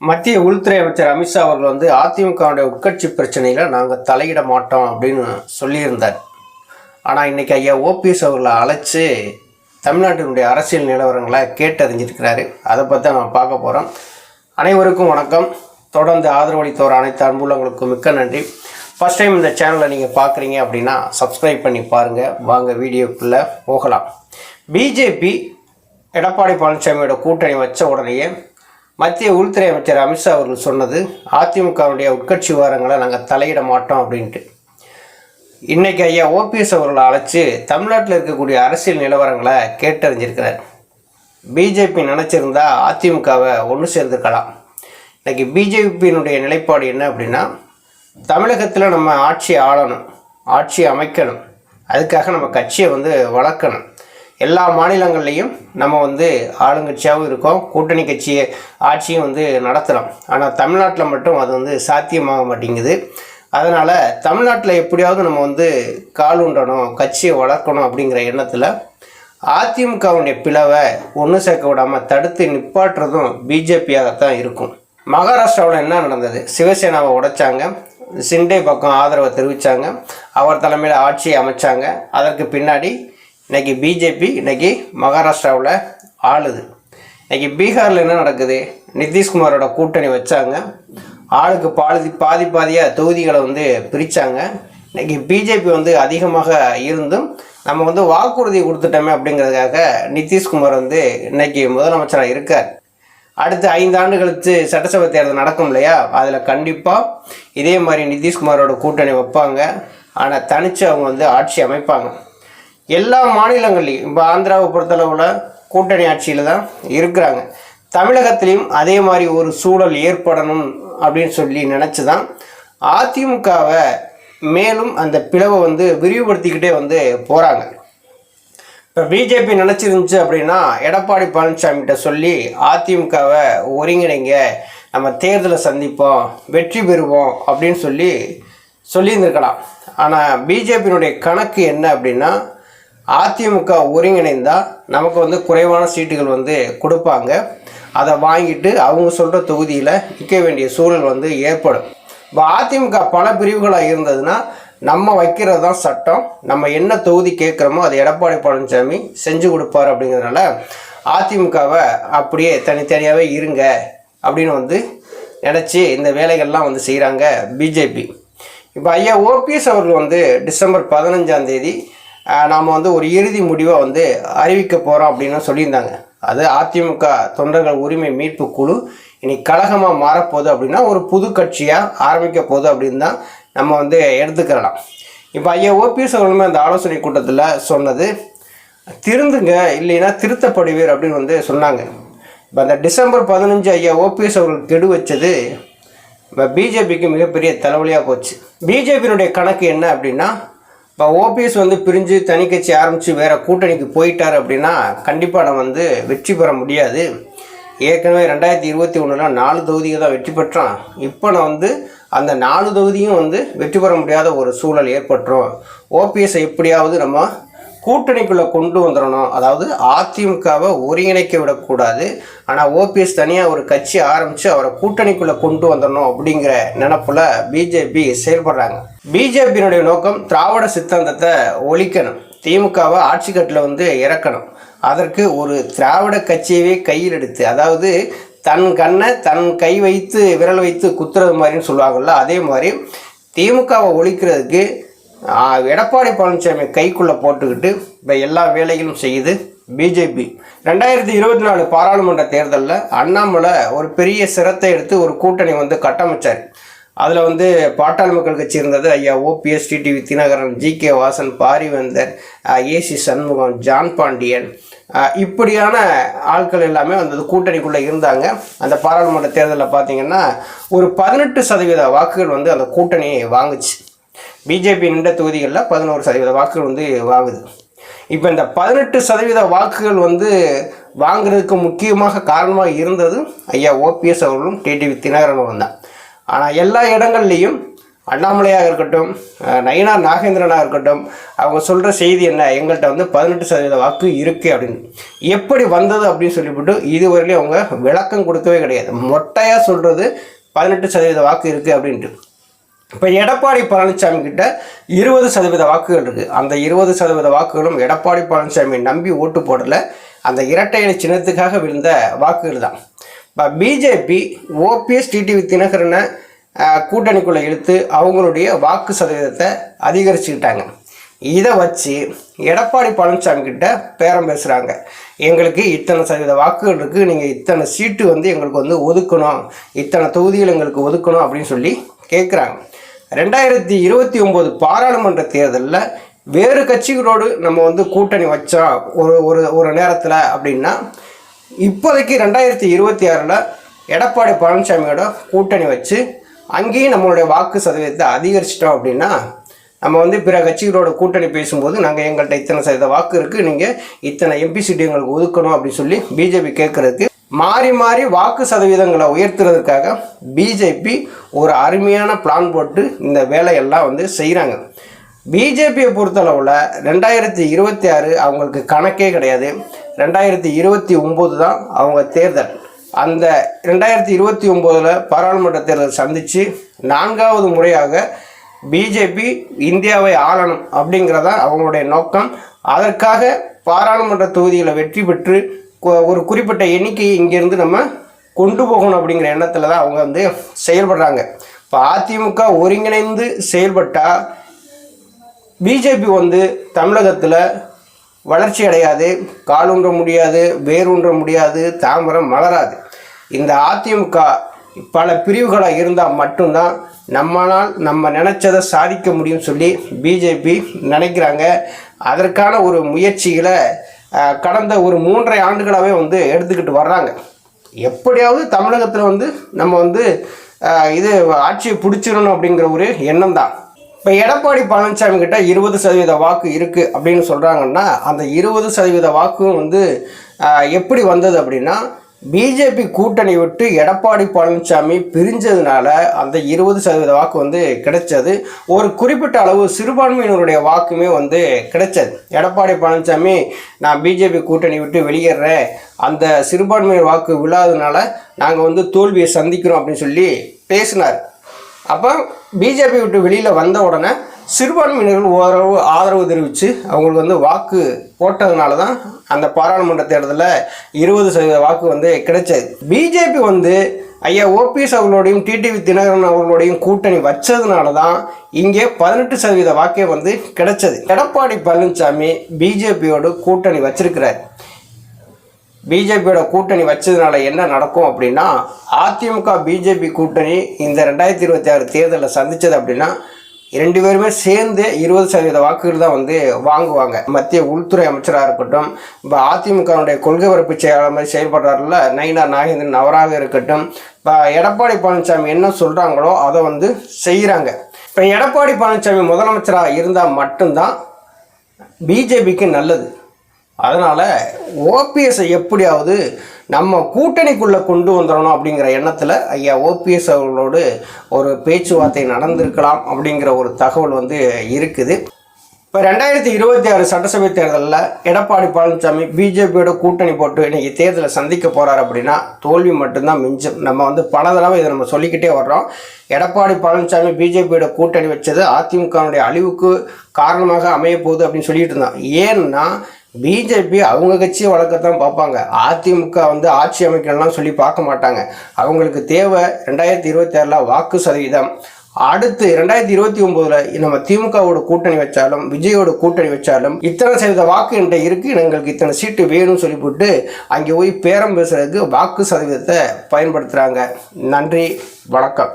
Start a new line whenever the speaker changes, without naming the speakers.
மத்திய உள்துறை அமைச்சர் அமித்ஷா அவர்கள் வந்து அதிமுகவுடைய உட்கட்சி பிரச்சனையில் நாங்கள் தலையிட மாட்டோம் அப்படின்னு சொல்லியிருந்தார். ஆனால் இன்னைக்கு ஐயா ஓபிஎஸ் அவர்களை அழைச்சி தமிழ்நாட்டினுடைய அரசியல் நிலவரங்களை கேட்டறிஞ்சிருக்கிறாரு. அதை பற்றி நம்ம பார்க்க போகிறோம் அனைவருக்கும் வணக்கம். தொடர்ந்து ஆதரவளித்தோர் அனைத்து அன்புள்ளங்களுக்கும் மிக்க நன்றி. ஃபஸ்ட் டைம் இந்த சேனலை நீங்கள் பார்க்குறீங்க அப்படின்னா சப்ஸ்கிரைப் பண்ணி பாருங்கள் வாங்க வீடியோக்குள்ளே போகலாம். பிஜேபி எடப்பாடி பழனிசாமியோட கூட்டணி வச்ச உடனேயே மத்திய உள்துறை அமைச்சர் அமித்ஷா அவர்கள் சொன்னது அதிமுகவுடைய உட்கட்சி விவகாரங்களை நாங்கள் தலையிட மாட்டோம் அப்படின்ட்டு. இன்றைக்கி ஐயா ஓபிஎஸ் அவர்களை அழைச்சி தமிழ்நாட்டில் இருக்கக்கூடிய அரசியல் நிலவரங்களை கேட்டறிஞ்சிருக்கிறார். பிஜேபி நினச்சிருந்தா அதிமுகவை ஒன்று சேர்ந்துக்கலாம் இன்றைக்கி பிஜேபியினுடைய நிலைப்பாடு என்ன அப்படின்னா தமிழகத்தில் நம்ம ஆட்சி ஆளணும் ஆட்சி அமைக்கணும். அதுக்காக நம்ம கட்சியை வந்து வளர்க்கணும். எல்லா மாநிலங்கள்லேயும் நம்ம வந்து ஆளுங்கட்சியாகவும் இருக்கோம். கூட்டணி கட்சியை ஆட்சியும் வந்து நடத்துகிறோம் ஆனால் தமிழ்நாட்டில் மட்டும் அது வந்து சாத்தியமாக மாட்டேங்குது. அதனால் தமிழ்நாட்டில் எப்படியாவது நம்ம வந்து கால் உண்டணும் கட்சியை வளர்க்கணும் அப்படிங்கிற எண்ணத்தில் அதிமுகவுடைய பிளவை ஒன்று சேர்க்க விடாமல் தடுத்து நிப்பாட்டுறதும் பிஜேபியாகத்தான் இருக்கும். மகாராஷ்டிராவில் என்ன நடந்தது? சிவசேனாவை உடைச்சாங்க. சிண்டே பக்கம் ஆதரவை தெரிவித்தாங்க அவர் தலைமையில் ஆட்சியை அமைச்சாங்க. அதற்கு பின்னாடி இன்றைக்கி பிஜேபி இன்னைக்கு மகாராஷ்டிராவில் ஆளுது. இன்றைக்கி பீகாரில் என்ன நடக்குது? நிதிஷ்குமாரோட கூட்டணி வச்சாங்க. ஆளுக்கு பாதி பாதி பாதியாக தொகுதிகளை வந்து பிரித்தாங்க இன்னைக்கு பிஜேபி வந்து அதிகமாக இருந்தும் நம்ம வந்து வாக்குறுதி கொடுத்துட்டோமே அப்படிங்கிறதுக்காக நிதிஷ்குமார் வந்து இன்னைக்கு முதலமைச்சராக இருக்கார். அடுத்து ஐந்து ஆண்டு கழித்து சட்டசபை தேர்தல் நடக்கும் இல்லையா? அதில் கண்டிப்பாக இதே மாதிரி நிதிஷ்குமாரோட கூட்டணி வைப்பாங்க. ஆனால் தனித்து அவங்க வந்து ஆட்சி அமைப்பாங்க. எல்லா மாநிலங்கள்லையும் இப்போ ஆந்திராவை பொறுத்தளவில் கூட்டணி ஆட்சியில் தான் இருக்கிறாங்க. தமிழகத்திலையும் அதே மாதிரி ஒரு சூழல் ஏற்படணும் அப்படின்னு சொல்லி நினச்சி தான் அதிமுகவை மேலும் அந்த பிளவை வந்து விரிவுபடுத்திக்கிட்டே வந்து போகிறாங்க இப்போ பிஜேபி நினச்சிருந்துச்சு அப்படின்னா எடப்பாடி பழனிசாமிகிட்ட சொல்லி அதிமுகவை ஒருங்கிணைங்க நம்ம தேர்தலை சந்திப்போம் வெற்றி பெறுவோம் அப்படின்னு சொல்லி சொல்லியிருந்திருக்கலாம். ஆனால் பிஜேபியினுடைய கணக்கு என்ன அப்படின்னா அதிமுக ஒருங்கிணைந்தால் நமக்கு வந்து குறைவான சீட்டுகள் வந்து கொடுப்பாங்க. அதை வாங்கிட்டு அவங்க சொல்கிற தொகுதியில் நிற்க வேண்டிய சூழல் வந்து ஏற்படும். இப்போ அதிமுக பல பிரிவுகளாக இருந்ததுன்னா நம்ம வைக்கிறது தான் சட்டம். நம்ம என்ன தொகுதி கேட்குறோமோ அது எடப்பாடி பழனிசாமி செஞ்சு கொடுப்பார் அப்படிங்கிறதுனால அதிமுகவை அப்படியே தனித்தனியாகவே இருங்க அப்படின்னு வந்து நினச்சி இந்த வேலைகள்லாம் வந்து செய்கிறாங்க பிஜேபி. இப்போ ஐயா ஓபிஎஸ் அவர்கள் வந்து டிசம்பர் பதினஞ்சாம் தேதி நாம் வந்து ஒரு இறுதி முடிவை வந்து அறிவிக்க போகிறோம் அப்படின்னு சொல்லியிருந்தாங்க. அது அதிமுக தொண்டர்கள் உரிமை மீட்பு குழு இனி கழகமாக மாறப்போகுது அப்படின்னா ஒரு புது கட்சியாக ஆரம்பிக்க போகுது அப்படின்னு தான் நம்ம வந்து எடுத்துக்கிறலாம். இப்போ ஐயா ஓபிஎஸ் அவர்களுமே அந்த ஆலோசனை கூட்டத்தில் சொன்னது திருந்துங்க இல்லைன்னா திருத்தப்படுவீர் அப்படின்னு வந்து சொன்னாங்க. இப்போ அந்த டிசம்பர் பதினஞ்சு ஐயா ஓபிஎஸ் அவர்கள் கெடு வச்சது இப்போ பிஜேபிக்கு மிகப்பெரிய தலைவலியாக போச்சு. பிஜேபியினுடைய கணக்கு என்ன அப்படின்னா இப்போ ஓபிஎஸ் வந்து பிரிஞ்சு தனி கட்சி ஆரம்பித்து வேறு கூட்டணிக்கு போயிட்டார் அப்படின்னா கண்டிப்பாக நம்ம வந்து வெற்றி பெற முடியாது. ஏற்கனவே ரெண்டாயிரத்தி இருபத்தி ஒன்றில் நாலு தொகுதிகள் தான் வெற்றி பெற்றான் இப்போ நான் வந்து அந்த நாலு தொகுதியும் வந்து வெற்றி பெற முடியாத ஒரு சூழல் ஏற்பட்டுரும். ஓபிஎஸ்ஸை எப்படியாவது நம்ம கூட்டணிக்குள்ளே கொண்டு வந்துடணும். அதாவது அதிமுகவை ஒருங்கிணைக்க விடக்கூடாது. ஆனால் ஓபிஎஸ் தனியாக ஒரு கட்சி ஆரம்பித்து அவரை கூட்டணிக்குள்ளே கொண்டு வந்துடணும் அப்படிங்கிற நினப்பில் பிஜேபி செயல்படுறாங்க. பிஜேபியினுடைய நோக்கம் திராவிட சித்தாந்தத்தை ஒழிக்கணும். திமுகவை ஆட்சி கட்டில் வந்து இறக்கணும். அதற்கு ஒரு திராவிட கட்சியவே கையில் எடுத்து அதாவது தன் கண்ணை தன் கை வைத்து விரல் வைத்து குத்துறது மாதிரின்னு சொல்லுவாங்கள்ல அதே மாதிரி திமுகவை ஒழிக்கிறதுக்கு எடப்பாடி பழனிசாமி கைக்குள்ளே போட்டுக்கிட்டு இப்போ எல்லா வேலைகளும் செய்யுது பிஜேபி. ரெண்டாயிரத்தி இருபத்தி நாலு பாராளுமன்ற தேர்தலில் அண்ணாமலை ஒரு பெரிய சிரத்தை எடுத்து ஒரு கூட்டணி வந்து கட்டமைச்சார். அதில் வந்து பாட்டாள் மக்கள் கட்சி இருந்தது. ஐயா OPS TTV Dhinakaran G K Vasan Paarivendhar AC Shanmugam John Pandian. இப்படியான ஆட்கள் எல்லாமே அந்த கூட்டணிக்குள்ளே இருந்தாங்க. அந்த பாராளுமன்ற தேர்தலில் பார்த்தீங்கன்னா ஒரு பதினெட்டு சதவீத வாக்குகள் வந்து அந்த கூட்டணி வாங்குச்சு. பிஜேபி நின்ற தொகுதிகளில் பதினோரு சதவீத வாக்குகள் வந்து வாங்குது. இப்போ இந்த பதினெட்டு சதவீத வாக்குகள் வந்து வாங்குறதுக்கு முக்கியமாக காரணமாக இருந்தது ஐயா ஓபிஎஸ் அவர்களும் டிடிவி தினகரனும் தான் ஆனால் எல்லா இடங்கள்லையும் அண்ணாமலையாக இருக்கட்டும் நயினார் நாகேந்திரனாக இருக்கட்டும் அவங்க சொல்கிற செய்தி என்ன? எங்கள்கிட்ட வந்து பதினெட்டு சதவீத வாக்கு இருக்குது அப்படின்னு. எப்படி வந்தது அப்படின்னு சொல்லிவிட்டு இதுவரையிலையும் அவங்க விளக்கம் கொடுக்கவே கிடையாது. மொட்டையாக சொல்கிறது பதினெட்டு சதவீத வாக்கு இருக்குது அப்படின்ட்டு. இப்போ எடப்பாடி பழனிசாமி கிட்ட இருபது சதவீத வாக்குகள் இருக்குது அந்த இருபது சதவீத வாக்குகளும் எடப்பாடி பழனிசாமி நம்பி ஓட்டு போடலை. அந்த இரட்டை இலை சின்னத்துக்காக விழுந்த வாக்குகள் தான். இப்போ பிஜேபி ஓபிஎஸ் டிடிவி தினகரனை கூட்டணிக்குள்ளே இழுத்து அவங்களுடைய வாக்கு சதவீதத்தை அதிகரிச்சுக்கிட்டாங்க. இதை வச்சு எடப்பாடி பழனிசாமி கிட்ட பேரம் பேசுகிறாங்க எங்களுக்கு இத்தனை சதவீத வாக்குகள் இருக்குது நீங்கள் இத்தனை சீட்டு வந்து எங்களுக்கு வந்து ஒதுக்கணும் இத்தனை தொகுதிகள் எங்களுக்கு ஒதுக்கணும் அப்படின்னு சொல்லி கேட்குறாங்க ரெண்டாயிரத்தி இருபத்தி ஒம்பது பாராளுமன்ற தேர்தலில் வேறு கட்சிகளோடு நம்ம வந்து கூட்டணி வச்சோம் ஒரு ஒரு ஒரு நேரத்தில் அப்படின்னா இப்போதைக்கு ரெண்டாயிரத்தி இருபத்தி ஆறில் எடப்பாடி பழனிசாமியோட கூட்டணி வச்சு அங்கேயும் நம்மளுடைய வாக்கு சதவீதத்தை அதிகரிச்சிட்டோம் அப்படின்னா நம்ம வந்து பிற கட்சிகளோட கூட்டணி பேசும்போது நாங்கள் எங்கள்கிட்ட இத்தனை சதவீத வாக்கு இருக்குது நீங்கள் இத்தனை எம்பி சீட்டு எங்களுக்கு ஒதுக்கணும் அப்படின்னு சொல்லி பிஜேபி கேட்குறதுக்கு மாறி மாறி வாக்கு சதவீதங்களை உயர்த்துறதுக்காக பிஜேபி ஒரு அருமையான பிளான் போட்டு இந்த வேலையெல்லாம் வந்து செய்கிறாங்க பிஜேபியை பொறுத்தளவில் ரெண்டாயிரத்தி இருபத்தி ஆறு அவங்களுக்கு கணக்கே கிடையாது. ரெண்டாயிரத்தி இருபத்தி ஒம்பது தான் அவங்க தேர்தல். அந்த ரெண்டாயிரத்தி இருபத்தி ஒம்போதில் பாராளுமன்ற தேர்தல் சந்தித்து நான்காவது முறையாக பிஜேபி இந்தியாவை ஆளணும் அப்படிங்கிறதான் அவங்களுடைய நோக்கம். அதற்காக பாராளுமன்ற தொகுதியில் வெற்றி பெற்று ஒரு குறிப்பிட்ட எண்ணிக்கையை இங்கேருந்து நம்ம கொண்டு போகணும் அப்படிங்கிற எண்ணத்தில் தான் அவங்க வந்து செயல்படுறாங்க. இப்போ அதிமுக ஒருங்கிணைந்து செயல்பட்டால் பிஜேபி வந்து தமிழகத்தில் வளர்ச்சி அடையாது காலூன்ற முடியாது வேரூன்ற முடியாது தாமரம் மலராது. இந்த அதிமுக பல பிரிவுகளாக இருந்தால் மட்டும்தான் நம்மளால் நம்ம நினச்சதை சாதிக்க முடியும்னு சொல்லி பிஜேபி நினைக்கிறாங்க. அதற்கான ஒரு முயற்சிகளை கடந்த ஒரு மூன்றரை ஆண்டுகளாகவே வந்து எடுத்துக்கிட்டு வர்றாங்க. எப்படியாவது தமிழகத்தில் வந்து நம்ம வந்து இது ஆட்சியை பிடிச்சிடணும் அப்படிங்கிற ஒரு எண்ணம் தான் இப்போ எடப்பாடி பழனிசாமி கிட்ட இருபது சதவீத வாக்கு இருக்குது அப்படின்னு சொல்கிறாங்கன்னா அந்த இருபது சதவீத வாக்கும் வந்து எப்படி வந்தது அப்படின்னா பிஜேபி கூட்டணி விட்டு எடப்பாடி பழனிசாமி பிரிஞ்சதுனால அந்த இருபது சதவீத வாக்கு வந்து கிடைச்சது. ஒரு குறிப்பிட்ட அளவு சிறுபான்மையினருடைய வாக்குமே வந்து கிடைச்சது. எடப்பாடி பழனிசாமி நான் பிஜேபி கூட்டணி விட்டு வெளியேறேன். அந்த சிறுபான்மையினர் வாக்கு விழாததுனால நாங்கள் வந்து தோல்வியை சந்திக்கிறோம் அப்படின்னு சொல்லி பேசினார். அப்போ பிஜேபி விட்டு வெளியில் வந்த உடனே சிறுபான்மையினர்கள் ஓரளவு ஆதரவு தெரிவித்து அவங்களுக்கு வந்து வாக்கு போட்டதுனால தான் அந்த பாராளுமன்ற தேர்தலில் இருபது சதவீத வாக்கு வந்து கிடைச்சது. பிஜேபி வந்து ஐயா ஓபிஎஸ் அவர்களோடையும் டிடிவி தினகரன் அவர்களோடையும் கூட்டணி வச்சதுனால தான் இங்கே பதினெட்டு சதவீத வாக்கே வந்து கிடைச்சது. எடப்பாடி பழனிசாமி பிஜேபியோடு கூட்டணி வச்சிருக்கிறார். பிஜேபியோட கூட்டணி வச்சதுனால என்ன நடக்கும் அப்படின்னா அதிமுக பிஜேபி கூட்டணி இந்த ரெண்டாயிரத்தி இருபத்தி ஆறு தேர்தலில் சந்தித்தது அப்படின்னா ரெண்டு பேருமே சேர்ந்து இருபது சதவீத வாக்குகள் தான் வந்து வாங்குவாங்க. மத்திய உள்துறை அமைச்சராக இருக்கட்டும் இப்போ அதிமுகவுடைய கொள்கை பரப்பு செயலாளர் மாதிரி செயல்படுறாருல நயினா நாகேந்திரன் அவராக இருக்கட்டும் இப்போ எடப்பாடி பழனிசாமி என்ன சொல்கிறாங்களோ அதை வந்து செய்கிறாங்க இப்போ எடப்பாடி பழனிசாமி முதலமைச்சராக இருந்தால் மட்டும்தான் பிஜேபிக்கு நல்லது. அதனால் ஓபிஎஸ்ஸை எப்படியாவது நம்ம கூட்டணிக்குள்ளே கொண்டு வந்துடணும் அப்படிங்கிற எண்ணத்தில் ஐயா ஓபிஎஸ் அவர்களோடு ஒரு பேச்சுவார்த்தை நடந்திருக்கலாம் அப்படிங்கிற ஒரு தகவல் வந்து இருக்குது. இப்போ ரெண்டாயிரத்தி இருபத்தி ஆறு சட்டசபை தேர்தலில் எடப்பாடி பழனிசாமி பிஜேபியோட கூட்டணி போட்டு இன்றைக்கி தேர்தலை சந்திக்க போகிறார் அப்படின்னா தோல்வி மட்டும்தான் மிஞ்சும். நம்ம வந்து பல தடவை இதை நம்ம சொல்லிக்கிட்டே வர்றோம். எடப்பாடி பழனிசாமி பிஜேபியோட கூட்டணி வச்சது அதிமுகவுடைய அழிவுக்கு காரணமாக அமையப்போகுது அப்படின்னு சொல்லிட்டு இருந்தோம் ஏன்னா பிஜேபி அவங்க கட்சியை வளர்க்கத்தான் பார்ப்பாங்க. அதிமுக வந்து ஆட்சி அமைக்கணும்லாம் சொல்லி பார்க்க மாட்டாங்க. அவங்களுக்கு தேவை ரெண்டாயிரத்தி இருபத்தி ஆறில் வாக்கு சதவீதம். அடுத்து ரெண்டாயிரத்தி இருபத்தி ஒம்போதில் நம்ம திமுகவோட கூட்டணி வச்சாலும் விஜயோட கூட்டணி வச்சாலும் இத்தனை சதவீத வாக்கு என்கிட்ட இருக்குது எங்களுக்கு இத்தனை சீட்டு வேணும்னு சொல்லி போட்டு அங்கே போய் பேரம் பேசுறதுக்கு வாக்கு சதவீதத்தை பயன்படுத்துகிறாங்க நன்றி வணக்கம்.